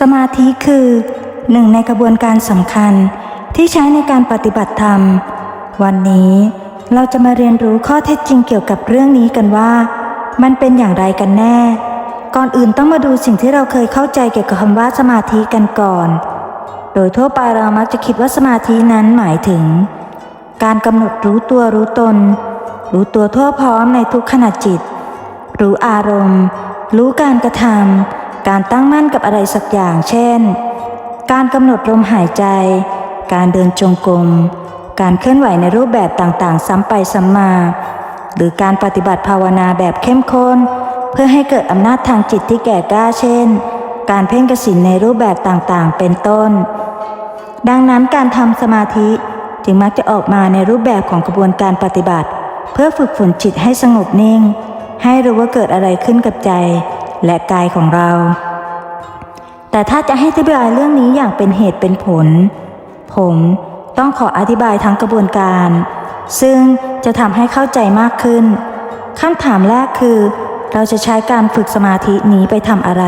สมาธิคือหนึ่งในกระบวนการสำคัญที่ใช้ในการปฏิบัติธรรม วันนี้เราจะมาเรียนรู้ข้อเท็จจริงเกี่ยวกับเรื่องนี้กันว่า มันเป็นอย่างไรกันแน่ ก่อนอื่นต้องมาดูสิ่งที่เราเคยเข้าใจเกี่ยวกับคำว่าสมาธิกันก่อน โดยทั่วไปเรามักจะคิดว่าสมาธินั้นหมายถึง การกำหนดรู้ตัวรู้ตน รู้ตัวทั่วพร้อมในทุกขณะจิต รู้อารมณ์ รู้การกระทำ การตั้งมั่นกับอะไรสักอย่าง เช่น การกำหนดลมหายใจ การเดินจงกรม การเคลื่อนไหวในรูปแบบต่างๆ ซ้ำไปซ้ำมา หรือการปฏิบัติภาวนาแบบเข้มข้น เพื่อให้เกิดอำนาจทางจิตที่แก่กล้าเช่น การเพ่งกสินในรูปแบบต่างๆ เป็นต้น ดังนั้นการทำสมาธิจึงมักจะออกมาในรูปแบบของกระบวนการปฏิบัติ เพื่อฝึกฝนจิตให้สงบนิ่ง ให้รู้ว่าเกิดอะไรขึ้นกับใจ และกายของเรา แต่ถ้าจะให้อธิบายเรื่องนี้อย่างเป็นเหตุเป็นผล ผมต้องขออธิบายทั้งกระบวนการ ซึ่งจะทำให้เข้าใจมากขึ้นคำถามแรกคือ เราจะใช้การฝึกสมาธินี้ไปทำอะไร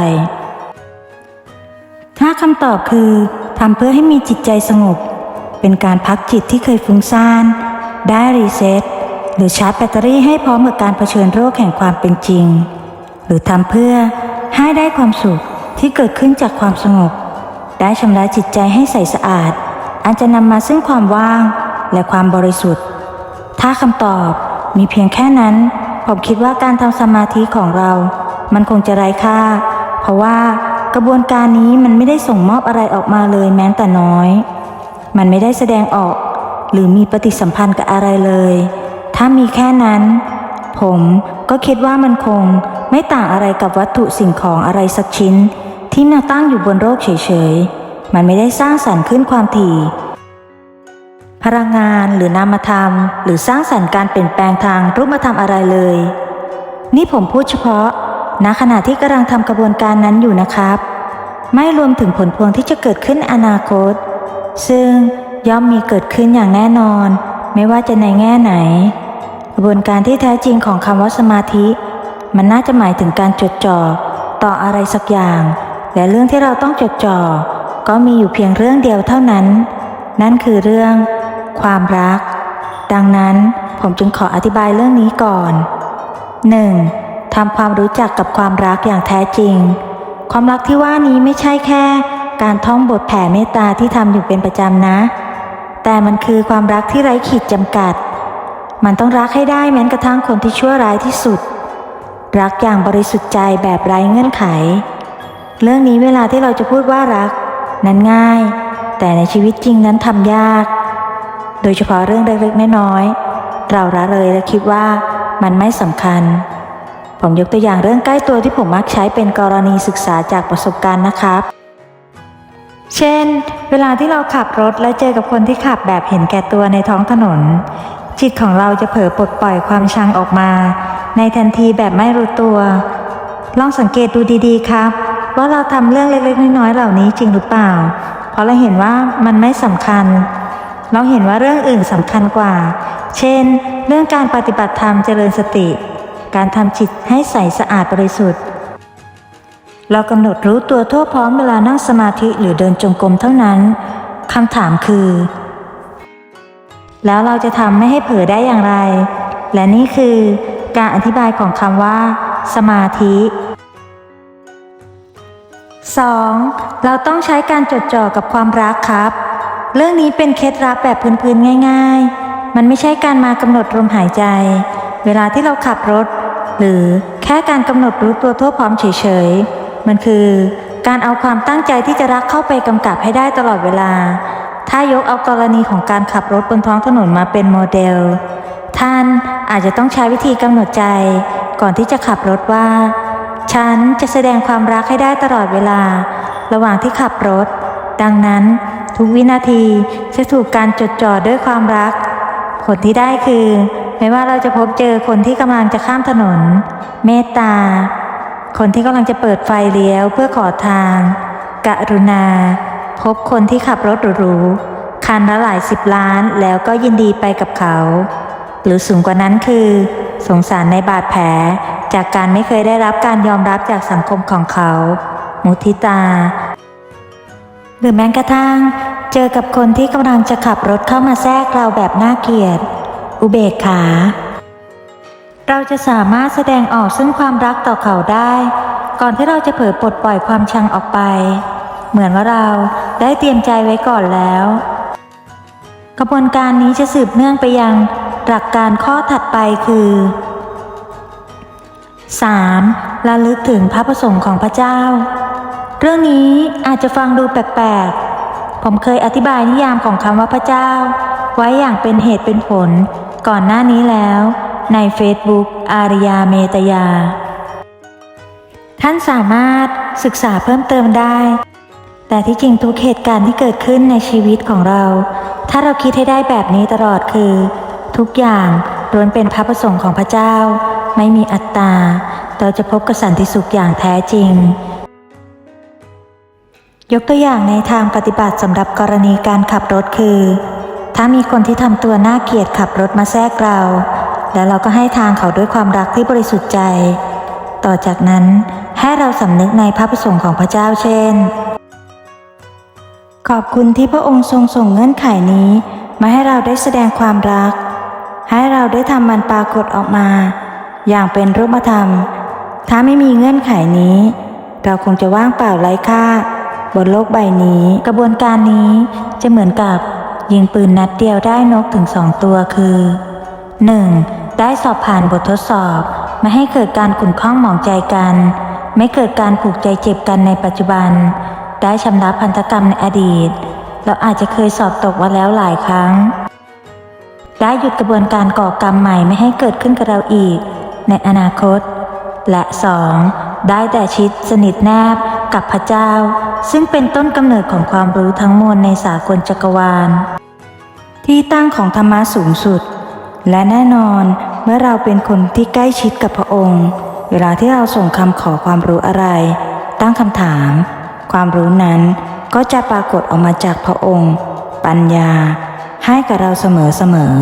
ถ้าคำตอบคือทำเพื่อให้มีจิตใจสงบ เป็นการพักจิตที่เคยฟุ้งซ่าน ได้รีเซ็ตหรือชาร์จแบตเตอรี่ให้พร้อมกับการเผชิญโรคแห่งความเป็นจริง หรือทำเพื่อให้ได้ความสุขที่เกิดขึ้นจากความสงบ ได้ชำระจิตใจให้ใสสะอาด อันจะนำมาซึ่งความว่างและความบริสุทธิ์ ถ้าคำตอบมีเพียงแค่นั้น ผมคิดว่าการทำสมาธิของเรา มันคงจะไร้ค่า เพราะว่ากระบวนการนี้มันไม่ได้ส่งมอบอะไรออกมาเลยแม้แต่น้อย มันไม่ได้แสดงออก หรือมีปฏิสัมพันธ์กับอะไรเลย ถ้ามีแค่นั้น ผมก็คิดว่ามันคง ไม่ต่างอะไรกับวัตถุสิ่งของอะไรสักชิ้น ที่มาตั้งอยู่บนโลกเฉยๆ มันไม่ได้สร้างสรรค์ขึ้นความถี่ พลังงานหรือนามธรรม หรือสร้างสรรค์การเปลี่ยนแปลงทางรูปธรรมอะไรเลย นี่ผมพูดเฉพาะณขณะที่กำลังทำกระบวนการนั้นอยู่นะครับ ไม่รวมถึงผลพวงที่จะเกิดขึ้นอนาคต ซึ่งย่อมมีเกิดขึ้นอย่างแน่นอน ไม่ว่าจะในแง่ไหน กระบวนการที่แท้จริงของคำว่าสมาธิ มันน่าจะหมายถึงการจดจ่อต่ออะไรสักอย่าง และเรื่องที่เราต้องจดจ่อก็มีอยู่เพียงเรื่องเดียวเท่านั้น นั่นคือเรื่อง ความรัก ดังนั้นผมจึงขออธิบายเรื่องนี้ก่อน 1. ทำความรู้จักกับความรักอย่างแท้จริง ความรักที่ว่านี้ไม่ใช่แค่ การท่องบทแผ่เมตตาที่ทำอยู่เป็นประจำนะ แต่มันคือความรักที่ไร้ขีดจำกัด มันต้องรักให้ได้แม้กระทั่งคนที่ชั่วร้ายที่สุด รักอย่างบริสุทธิ์ใจแบบไร้เงื่อนไข เรื่องนี้เวลาที่เราจะพูดว่ารัก นั้นง่าย แต่ในชีวิตจริงนั้นทำยาก โดยเฉพาะเรื่องเล็กๆน้อยๆเราละเลยและคิดว่ามันไม่สำคัญ ผมยกตัวอย่างเรื่องใกล้ตัวที่ผมมักใช้เป็นกรณีศึกษาจากประสบการณ์นะครับ เช่น เวลาที่เราขับรถและเจอกับคนที่ขับแบบเห็นแก่ตัวในท้องถนน จิตของเราจะเผลอปลดปล่อยความชังออกมา ในทันทีแบบไม่รู้ตัว ลองสังเกตดูดีๆครับ ว่าเราทำเรื่องเล็กๆน้อยๆเหล่านี้จริงหรือเปล่า เพราะเราเห็นว่ามันไม่สำคัญ เราเห็นว่าเรื่องอื่นสำคัญกว่า เช่น เรื่องการปฏิบัติธรรมเจริญสติ การทำจิตให้ใสสะอาดบริสุทธิ์ เรากำหนดรู้ตัวทั่วพร้อมเวลานั่งสมาธิหรือเดินจงกรมเท่านั้นคำถามคือ แล้วเราจะทำไม่ให้เผลอได้อย่างไร และนี่คือ การอธิบายของคำว่า สมาธิ 2. เราต้องใช้การจดจ่อกับความรักครับ เรื่องนี้เป็นเคล็ดลับแบบพื้นๆง่าย ๆ มันไม่ใช่การมากำหนดลมหายใจ เวลาที่เราขับรถ หรือแค่การกำหนดรู้ตัวทั่วพร้อมเฉยๆ มันคือ การเอาความตั้งใจที่จะรักเข้าไปกำกับให้ได้ตลอดเวลา ถ้ายกเอากรณีของการขับรถบนท้องถนนมาเป็นโมเดล ท่านอาจจะต้องใช้วิธีกำหนดใจ ก่อนที่จะขับรถว่า ฉันจะแสดงความรักให้ได้ตลอดเวลา ระหว่างที่ขับรถ ดังนั้นทุกวินาทีจะถูกการจดจ่อด้วยความรัก ผลที่ได้คือ ไม่ว่าเราจะพบเจอคนที่กำลังจะข้ามถนน เมตตา คนที่กำลังจะเปิดไฟเลี้ยวเพื่อขอทาง กรุณา พบคนที่ขับรถหรูๆคันละหลายสิบล้านแล้วก็ยินดีไปกับเขา หรือสูงกว่านั้นคือ สงสารในบาดแผล จากการไม่เคยได้รับการยอมรับจากสังคมของเขา มุทิตา หรือแม้กระทั่ง เจอกับคนที่กำลังจะขับรถเข้ามาแทรกเราแบบน่าเกลียด อุเบกขาเราจะสามารถแสดงออกซึ่งความรักต่อเขาได้ ก่อนที่เราจะเผลอปลดปล่อยความชังออกไป เหมือนว่าเราได้เตรียมใจไว้ก่อนแล้ว กระบวนการนี้จะสืบเนื่องไปยัง หลักการข้อถัดไปคือ 3. ระลึกถึงพระประสงค์ของพระเจ้า เรื่องนี้อาจจะฟังดูแปลกๆ ผมเคยอธิบายนิยามของคำว่าพระเจ้า ไว้อย่างเป็นเหตุเป็นผล ก่อนหน้านี้แล้ว ใน Facebook อารยาเมตยา ท่านสามารถศึกษาเพิ่มเติมได้ แต่ที่จริงทุกเหตุการณ์ที่เกิดขึ้นในชีวิตของเรา ถ้าเราคิดให้ได้แบบนี้ตลอดคือ ทุกอย่างล้วนเป็นพระประสงค์ของพระเจ้า ไม่มีอัตตา เราจะพบกับสันติสุขอย่างแท้จริง ยกตัวอย่างในทางปฏิบัติสำหรับกรณีการขับรถคือ ถ้ามีคนที่ทำตัวน่าเกลียดขับรถมาแทรกเรา แล้วเราก็ให้ทางเขาด้วยความรักที่บริสุทธิ์ใจ ต่อจากนั้นให้เราสำนึกในพระประสงค์ของพระเจ้าเช่น ขอบคุณที่พระองค์ทรงส่งเงื่อนไขนี้ มาให้เราได้แสดงความรัก ให้เราได้ทำมันปรากฏออกมา อย่างเป็นรูปธรรม ถ้าไม่มีเงื่อนไขนี้ เราคงจะว่างเปล่าไร้ค่า บนโลกใบนี้ กระบวนการนี้จะเหมือนกับยิงปืนนัดเดียวได้นกถึงสองตัวคือ 1. ได้สอบผ่านบททดสอบ ไม่ให้เกิดการขุ่นข้องหมองใจกัน ไม่เกิดการผูกใจเจ็บกันในปัจจุบัน ได้ชำระพันธกรรมในอดีต เราอาจจะเคยสอบตกมาแล้วหลายครั้ง ได้หยุดกระบวนการก่อกรรมใหม่ไม่ให้เกิดขึ้นกับเราอีก ในอนาคต และ 2. ได้แต่ชิดสนิทแนบกับพระเจ้า ซึ่งเป็นต้นกำเนิดของความรู้ทั้งมวลในสากลจักรวาล ที่ตั้งของธรรมะสูงสุด และแน่นอนเมื่อเราเป็นคนที่ใกล้ชิดกับพระองค์ เวลาที่เราส่งคำขอความรู้อะไร ตั้งคำถาม ความรู้นั้นก็จะปรากฏออกมาจากพระองค์ ปัญญา ให้กับเราเสมอเสมอ